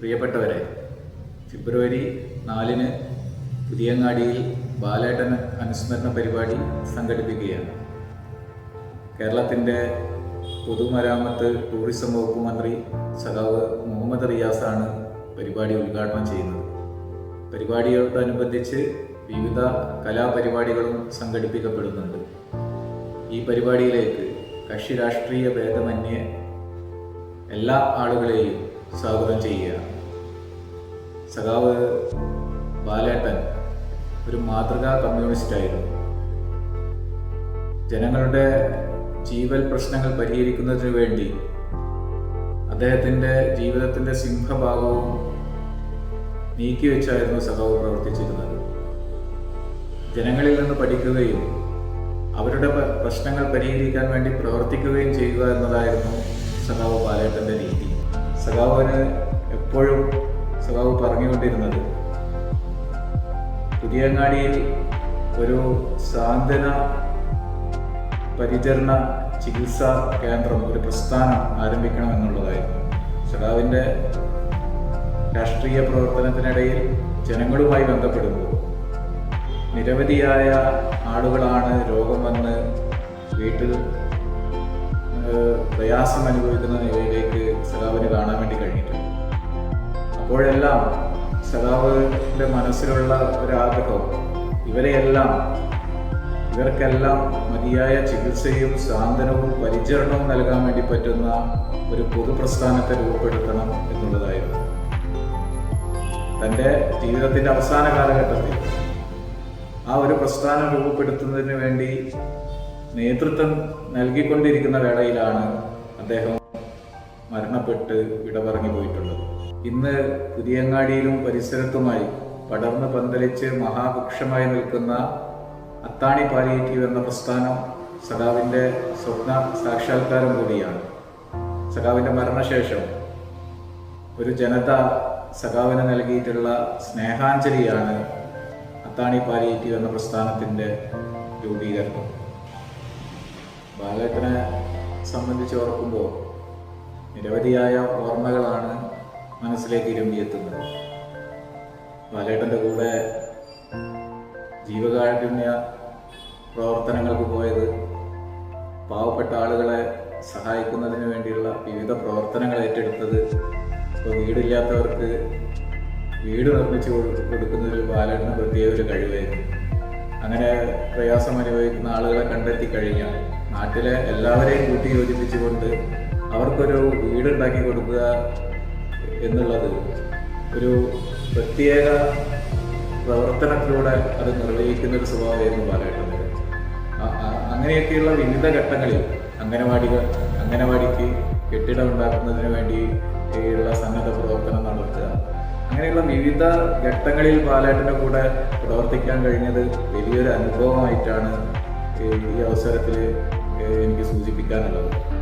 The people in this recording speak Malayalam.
പ്രിയപ്പെട്ടവരെ ഫെബ്രുവരി നാലിന് പുതിയങ്ങാടിയിൽ ബാലേട്ടൻ അനുസ്മരണ പരിപാടി സംഘടിപ്പിക്കുകയാണ്. കേരളത്തിന്റെ പൊതുമരാമത്ത് ടൂറിസം വകുപ്പ് മന്ത്രി സഖാവ് മുഹമ്മദ് റിയാസാണ് പരിപാടി ഉദ്ഘാടനം ചെയ്യുന്നത്. പരിപാടിയോടനുബന്ധിച്ച് വിവിധ കലാപരിപാടികളും സംഘടിപ്പിക്കപ്പെടുന്നുണ്ട്. ഈ പരിപാടിയിലേക്ക് കക്ഷി രാഷ്ട്രീയ ഭേദമന്യേ എല്ലാ ആളുകളെയും സ്വാഗതം ചെയ്യുക സഖാവ് ബാലേട്ടൻ ഒരു മാതൃകാ കമ്മ്യൂണിസ്റ്റായിരുന്നു ജനങ്ങളുടെ ജീവൽ പ്രശ്നങ്ങൾ പരിഹരിക്കുന്നതിന് വേണ്ടി അദ്ദേഹത്തിന്റെ ജീവിതത്തിന്റെ സിംഹഭാഗവും നീക്കിവെച്ചായിരുന്നു സഖാവ് പ്രവർത്തിച്ചിരുന്നത്. ജനങ്ങളിൽ നിന്ന് പഠിക്കുകയും അവരുടെ പ്രശ്നങ്ങൾ പരിഹരിക്കാൻ വേണ്ടി പ്രവർത്തിക്കുകയും ചെയ്യുക എന്നതായിരുന്നു സഖാവ് ബാലേട്ടന്റെ രീതി. സഖാവിന് എപ്പോഴും സഖാവ് പറഞ്ഞുകൊണ്ടിരുന്നത്. പുതിയങ്ങാടിയിൽ ഒരു സാന്ത്വന പരിചരണ ചികിത്സാ കേന്ദ്രം ഒരു പ്രസ്ഥാനം ആരംഭിക്കണം എന്നുള്ളതായിരുന്നു സഖാവിന്റെ രാഷ്ട്രീയ പ്രവർത്തനത്തിനിടയിൽ ജനങ്ങളുമായി ബന്ധപ്പെടുമ്പോൾ നിരവധിയായ ആളുകളാണ് രോഗം വന്ന് വീട്ടിൽ പ്രയാസം അനുഭവിക്കുന്ന നിലയിലേക്ക് സഖാവിന് കാണാൻ വേണ്ടി കഴിഞ്ഞിട്ടുണ്ട്. അപ്പോഴെല്ലാം സദാവിന്റെ മനസ്സിലുള്ള ഒരാഗ്രഹം ഇവരെയെല്ലാം ഇവർക്കെല്ലാം മതിയായ ചികിത്സയും സാന്ത്വനവും പരിചരണവും നൽകാൻ വേണ്ടി പറ്റുന്ന ഒരു പൊതുപ്രസ്ഥാനത്തെ രൂപപ്പെടുത്തണം എന്നുള്ളതായിരുന്നു. തന്റെ ജീവിതത്തിന്റെ അവസാന കാലഘട്ടത്തിൽ ആ ഒരു പ്രസ്ഥാനം രൂപപ്പെടുത്തുന്നതിന് വേണ്ടി നേതൃത്വം നൽകിക്കൊണ്ടിരിക്കുന്ന വേളയിലാണ് അദ്ദേഹം മരണപ്പെട്ട് വിട പോയിട്ടുള്ളത്. ഇന്ന് പുതിയങ്ങാടിയിലും പരിസരത്തുമായി പടർന്ന് പന്തലിച്ച് മഹാവൃക്ഷമായി നിൽക്കുന്ന അത്താണി പാലിയേറ്റീവ് എന്ന പ്രസ്ഥാനം സഖാവിന്റെ സ്വപ്ന സാക്ഷാത്കാരം കൂടിയാണ്. സഖാവിന്റെ മരണശേഷം ഒരു ജനത സഖാവിന് നൽകിയിട്ടുള്ള സ്നേഹാഞ്ജലിയാണ് അത്താണി പാലിയേറ്റീവ് എന്ന പ്രസ്ഥാനത്തിന്റെ രൂപീകരണം. ബാലേട്ടനെ സംബന്ധിച്ച് ഓർക്കുമ്പോൾ നിരവധിയായ ഓർമ്മകളാണ് മനസ്സിലേക്ക് ഇരുമ്പിയെത്തുന്നത് ബാലേട്ടന്റെ കൂടെ ജീവകാരുണ്യ പ്രവർത്തനങ്ങൾക്ക് പോയത് പാവപ്പെട്ട ആളുകളെ സഹായിക്കുന്നതിന് വേണ്ടിയുള്ള വിവിധ പ്രവർത്തനങ്ങൾ ഏറ്റെടുത്തത് ഇപ്പോൾ വീടില്ലാത്തവർക്ക് വീട് നിർമ്മിച്ച് കൊടു- കൊടുക്കുന്നതിൽ ബാലേട്ടന് പ്രത്യേക ഒരു കഴിവായിരുന്നു. അങ്ങനെ പ്രയാസം അനുഭവിക്കുന്ന ആളുകളെ കണ്ടെത്തി കഴിഞ്ഞാൽ നാട്ടിലെ എല്ലാവരെയും കൂട്ടി യോജിപ്പിച്ചുകൊണ്ട് അവർക്കൊരു വീടുണ്ടാക്കി കൊടുക്കുക എന്നുള്ളത് ഒരു പ്രത്യേക പ്രവർത്തനത്തിലൂടെ അത് നിർവഹിക്കുന്ന ഒരു സ്വഭാവമായിരുന്നു ആ- അങ്ങനെയൊക്കെയുള്ള വിവിധ ഘട്ടങ്ങളിൽ അംഗനവാടികൾ അംഗനവാടിക്ക് കെട്ടിടം ഉണ്ടാക്കുന്നതിന് വേണ്ടി ഉള്ള സന്നദ്ധ പ്രവർത്തനം നടത്തുക. അങ്ങനെയുള്ള വിവിധ ഘട്ടങ്ങളിൽ ബാലേട്ടന്റെ കൂടെ പ്രവർത്തിക്കാൻ കഴിഞ്ഞത് വലിയൊരു അനുഭവമായിട്ടാണ് ഈ അവസരത്തിൽ എനിക്ക് സൂചിപ്പിക്കാനുള്ളത്.